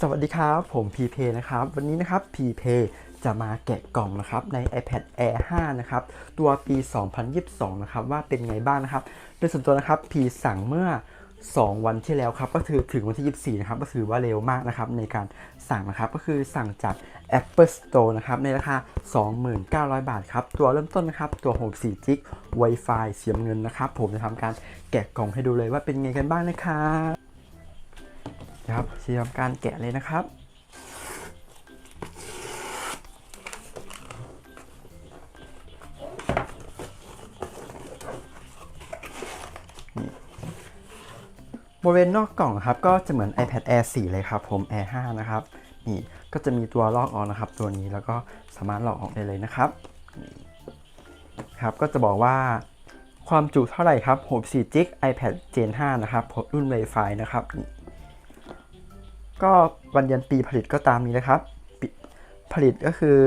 สวัสดีครับ ผมพีเพนะครับ วันนี้นะครับพีเพจะมาแกะกล่องนะครับใน iPad Air 5 นะครับ ตัวปี 2022 นะครับ ว่าเป็นไงบ้างนะครับ โดยส่วนตัวนะครับพีสั่งเมื่อ 2 วันที่แล้วครับ ก็คือถึงวันที่ 24 นะครับ ก็ถือว่าเร็วมากนะครับ ในการสั่งนะครับ ก็คือสั่งจาก Apple Store นะครับ ในราคา 29,000 บาทครับ ตัวเริ่มต้นนะครับ ตัว64 g b Wi-Fi เสียมเงินนะครับ ผมจะทำการแกะกล่องให้ดูเลยว่าเป็นไงกันบ้างนะครับ นะครับจะทำการแกะเลยนะครับบริเวณนอกกล่องครับก็จะเหมือน iPad Air 4 เลยครับผม Air 5 นะครับ นี่ก็จะมีตัวลอกออกนะครับ ตัวนี้แล้วก็สามารถลอกออกได้เลยนะครับครับก็จะบอกว่าความจุเท่าไหร่ครับ64 g b iPad Gen 5 นะครับรุ่น Wi-Fi นะครับนี่ ก็วันเดือนปีผลิตก็ตามนี้นะครับ ผลิตก็คือ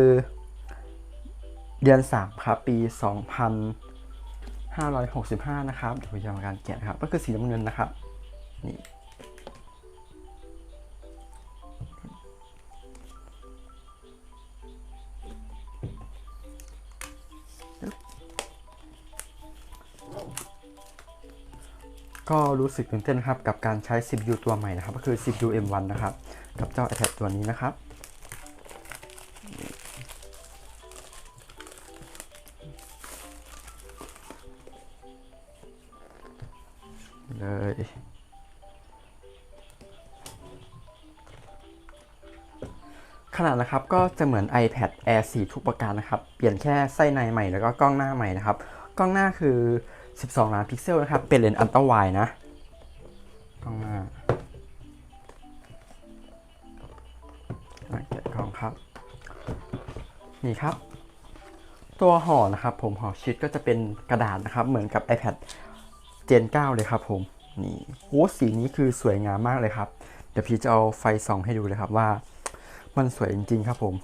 เดือน 3 ครับ ปี 2565 นะครับเดี๋ยวผมจะทำการเขียนครับ ก็คือสีน้ำเงินนะครับนี่ ก็รู้สึกตื่นเต้นนะครับกับการใช้ CPU ตัวใหม่นะครับ ก็คือ CPU M1 นะครับ กับเจ้า iPad ตัวนี้นะครับ เลยขนาดนะครับก็จะเหมือน iPad Air 4 ทุกประการนะครับ เปลี่ยนแค่ไส้ในใหม่แล้วก็กล้องหน้าใหม่นะครับ กล้องหน้าคือ 12 ล้านพิกเซลนะครับ เป็นเลนส์อัลตร้าไวนะกล้องหน้าอะแกะกล่องครับ นี่ครับ ตัวห่อนะครับ ผมห่อชิดก็จะเป็นกระดาษนะครับ เหมือนกับ iPad Gen 9 เลยครับผมนี่โอ้สีนี้คือสวยงามมากเลยครับ เดี๋ยวพี่จะเอาไฟส่องให้ดูเลยครับว่า มันสวยจริง ๆ ครับผม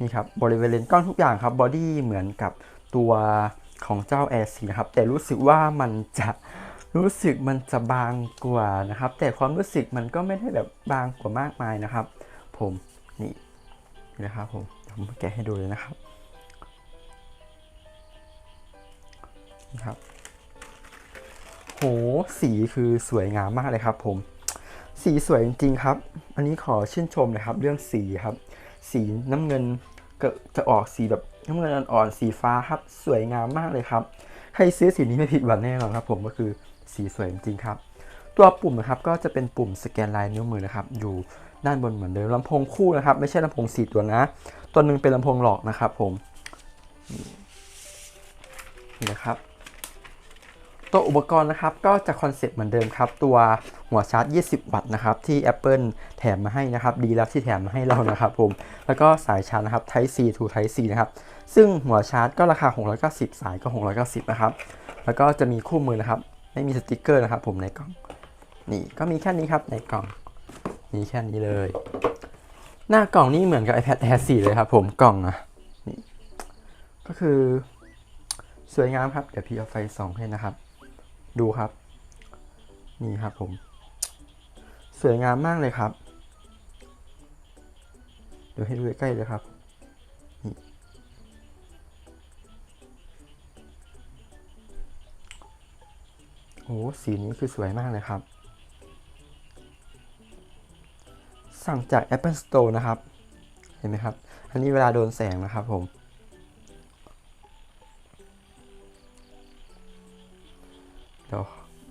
นี่ครับบริเวณเลนส์กล้องทุกอย่างครับบอดี้เหมือนกับตัว ของเจ้า Air 4นะครับ แต่รู้สึกว่ามันจะรู้สึกมันจะบางกว่านะครับ แต่ความรู้สึกมันก็ไม่ได้แบบบางกว่ามากมายนะครับ ผมนี่นะครับผมผมแกะให้ดูเลยนะครับนะครับโหสีคือสวยงามมากเลยครับ ผม สีสวยจริงๆครับ อันนี้ขอชื่นชมนะครับ เรื่องสีครับ สีน้ำเงินก็จะออกสีแบบ น้ำเงินอ่อนๆสีฟ้าครับ สวยงามมากเลยครับ ใครซื้อสีนี้ไม่ผิดหวังแน่นอนครับ ผมก็คือสีสวยจริงครับ ตัวปุ่มนะครับก็จะเป็นปุ่มสแกนลายนิ้วมือนะครับ อยู่ด้านบนเหมือนเดิมลำโพงคู่นะครับ ไม่ใช่ลำโพงสี่ตัวนะ ตัวหนึ่งเป็นลำโพงหลอกนะครับ ผมนี่นะครับ ตัวอุปกรณ์นะครับก็จะคอนเซ็ปต์เหมือนเดิมครับ ตัวหัวชาร์จ 20 วัตต์นะครับที่ Apple แถมมาให้นะครับ ดีแล้วที่แถมมาให้เรานะครับผม แล้วก็สายชาร์จนะครับ Type C to Type C นะครับ ซึ่งหัวชาร์จก็ราคา 690 สายก็ 690 นะครับ แล้วก็จะมีคู่มือนะครับ ไม่มีสติกเกอร์นะครับผมในกล่อง นี่ก็มีแค่นี้ครับในกล่อง มีแค่นี้เลย หน้ากล่องนี่เหมือนกับ iPad Air 4 เลยครับผมกล่องนะนี่ก็คือสวยงามครับ เดี๋ยวพี่เอาไฟส่องให้นะครับ ดูครับ นี่ครับผม สวยงามมากเลยครับ เดี๋ยวให้ดูใกล้ๆเลยครับโอ้สีนี้คือสวยมากเลยครับ สั่งจาก Apple Store นะครับ เห็นไหมครับ อันนี้เวลาโดนแสงนะครับผม ดี๋ยว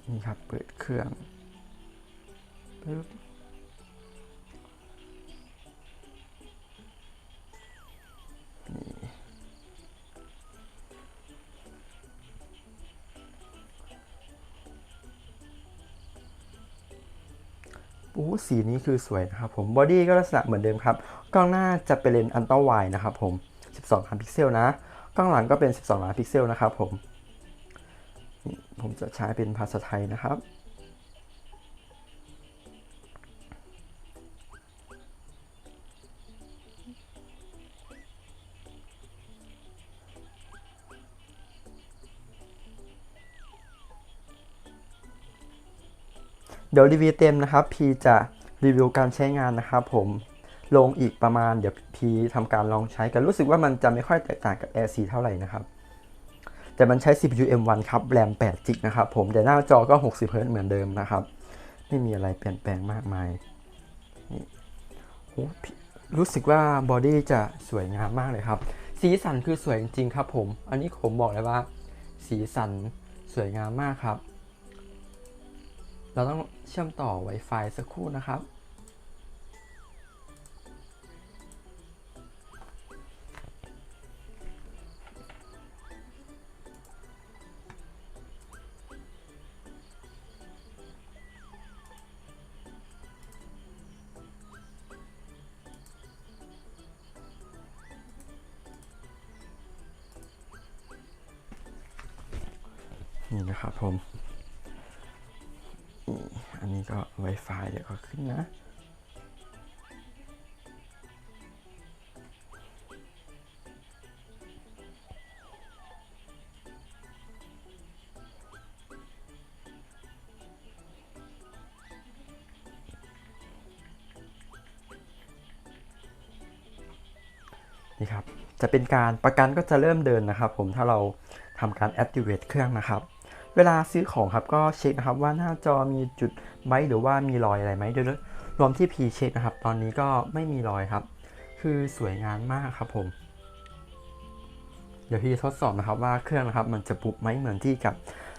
นี่ครับเปิดเครื่องปึ๊บนี่โอ้สีนี้คือสวยนะครับผมบอดี้ก็ลักษณะเหมือนเดิมครับ กล้องหน้าจะเป็นเลนส์อัลตร้าไวนะครับผม 12ล้านพิกเซลนะ กล้องหลังก็เป็น 12ล้านพิกเซลนะครับผม ผมจะใช้เป็นภาษาไทยนะครับ เดี๋ยวรีวิวเต็มนะครับ พีจะรีวิวการใช้งานนะครับผมลงอีกประมาณเดี๋ยวพีทำการลองใช้กันรู้สึกว่ามันจะไม่ค่อยแตกต่างกับ Air 4เท่าไหร่นะครับ แต่มันใช้ CPU M1 ครับแรม8 g ิกนะครับผมแต่หน้าจอก็ 60 Hz เหมือนเดิมนะครับ ไม่มีอะไรเปลี่ยนแปลงมากมายนี่โอ้รู้สึกว่าบอดี้จะสวยงามมากเลยครับ สีสันคือสวยจริงๆครับผม อันนี้ผมบอกเลยว่า สีสันสวยงามมากครับ เราต้องเชื่อมต่อ Wi-Fi สักครู่นะครับ นี่นะครับผมนี่อันนี้ก็ Wi-Fi เดี๋ยวก็ขึ้นนะ นี่ครับ จะเป็นการประกันก็จะเริ่มเดินนะครับผมถ้าเราทำการ activate เครื่องนะครับ เวลาซื้อของครับก็เช็คนะครับว่าหน้าจอมีจุดไหมหรือว่ามีรอยอะไรไหมโดยรวมที่พีเช็คนะครับ ตอนนี้ก็ไม่มีรอยครับ คือสวยงามมากครับผม เดี๋ยวพี่ทดสอบนะครับว่าเครื่องนะครับมันจะบุบไหมเหมือนที่กับ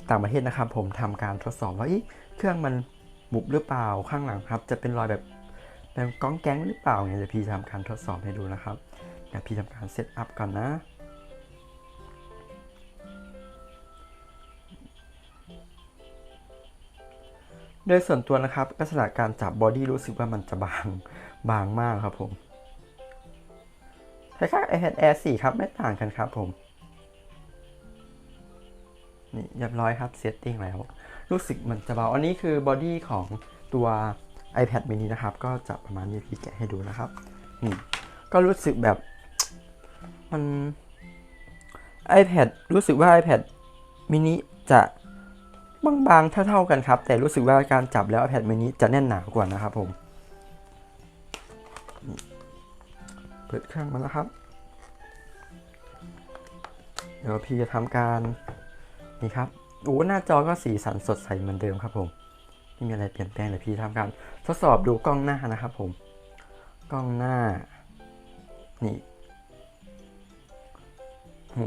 ต่างประเทศนะครับ ผมทำการทดสอบว่าเอ๊ะเครื่องมันบุบหรือเปล่าข้างหลังครับ จะเป็นรอยแบบแบบก้องแก๊งหรือเปล่าเนี่ยเดี๋ยวพี่ทำการทดสอบให้ดูนะครับเดี๋ยวพี่ทำการเซตอัพก่อนนะ โดยส่วนตัวนะครับลักษณะการจับบอดี้รู้สึกว่ามันจะบางบางมากครับผมคล้ายๆ iPad Air 4 ครับไม่ต่างกันครับผม นี่เรียบร้อยครับเซตติ้งแล้ว รู้สึกมันจะเบา อันนี้คือบอดี้ของตัว iPad mini นะครับ ก็จะประมาณนี้พี่แกะให้ดูนะครับ นี่ก็รู้สึกแบบมัน iPad รู้สึกว่า iPad mini จะ บางๆ เท่าๆกันครับ แต่รู้สึกว่าการจับแล้ว iPad mini จะแน่นหนากว่านะครับผมเปิดเครื่องมาแล้วครับ เดี๋ยวพี่จะทำการนี่ครับโอ้หน้าจอก็สีสันสดใสเหมือนเดิมครับผมไม่มีอะไรเปลี่ยนแปลงเลยพี่ทำการทดสอบดูกล้องหน้านะครับผมกล้องหน้านี่โห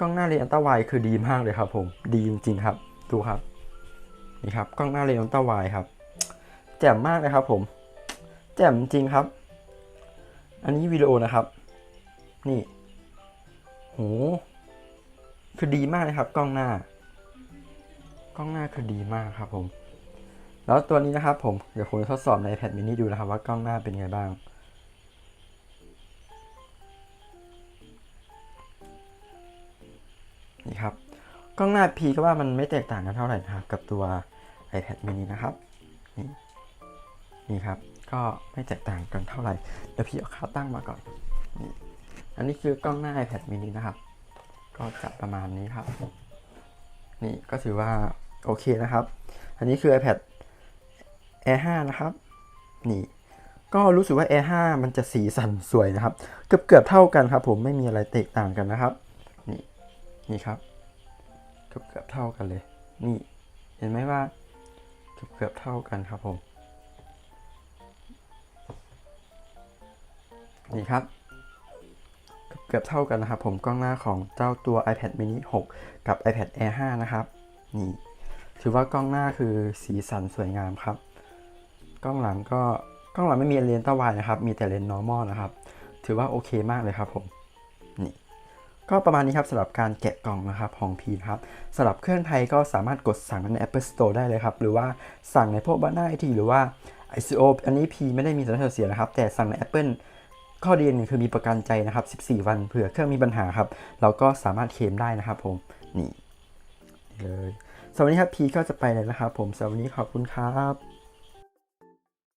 กล้องหน้าเลนส์อัลตราไวคือดีมากเลยครับผมดีจริงๆครับ ดูครับนี่ครับกล้องหน้าเลนส์อัลตราไวครับ แจ่มมากเลยครับผม แจ่มจริงครับ อันนี้วิดีโอนะครับ นี่โหคือดีมากเลยครับ กล้องหน้า กล้องหน้าคือดีมากครับผม แล้วตัวนี้นะครับผมเดี๋ยวผมจะทดสอบใน iPad mini ดูนะครับว่ากล้องหน้าเป็นไงบ้าง กล้องหน้า P ก็ว่ามันไม่แตกต่างกันเท่าไหร่นะครับ กับตัว iPad mini นะครับ นี่นี่ครับ ก็ไม่แตกต่างกันเท่าไหร่ เดี๋ยวพี่เอาขาตั้งมาก่อน นี่ อันนี้คือกล้องหน้า iPad mini นะครับ ก็จะประมาณนี้ครับ นี่ก็ถือว่าโอเคนะครับ อันนี้คือ iPad Air 5 นะครับ นี่ก็รู้สึกว่า Air 5 มันจะสีสันสวยนะครับ เกือบเกือบเท่ากันครับ ผมไม่มีอะไรแตกต่างกันนะครับ นี่นี่ครับ เกือบเกือบเท่ากันเลย นี่เห็นไหมว่าเกือบเกือบเท่ากันครับผมนี่ครับ เกือบเท่ากันนะครับผมกล้องหน้าของเจ้าตัว iPad mini 6 กับ iPad Air 5 นะครับ นี่ ถือว่ากล้องหน้าคือสีสันสวยงามครับ กล้องหลังก็กล้องหลังไม่มีเลนส์ตะวายนะครับ มีแต่เลนส์ normal นะครับ ถือว่าโอเคมากเลยครับผม ก็ประมาณนี้ครับสำหรับการแกะกล่องนะครับของพีนะครับสำหรับเครื่องไทยก็สามารถกดสั่งใน Apple Store ได้เลยครับ หรือว่าสั่งในพวกบ้านไอทีหรือว่า ICO อันนี้พีไม่ได้มีสัญญาเสียนะครับ แต่สั่งใน Apple ข้อดีอย่างหนึ่งคือมีประกันใจนะครับ 14 วันเผื่อเครื่องมีปัญหาครับ เราก็สามารถเคลมได้นะครับผม นี่เลยสำหรับวันนี้ครับพีก็จะไปเลยนะครับผมสำหรับวันนี้ขอบคุณครับ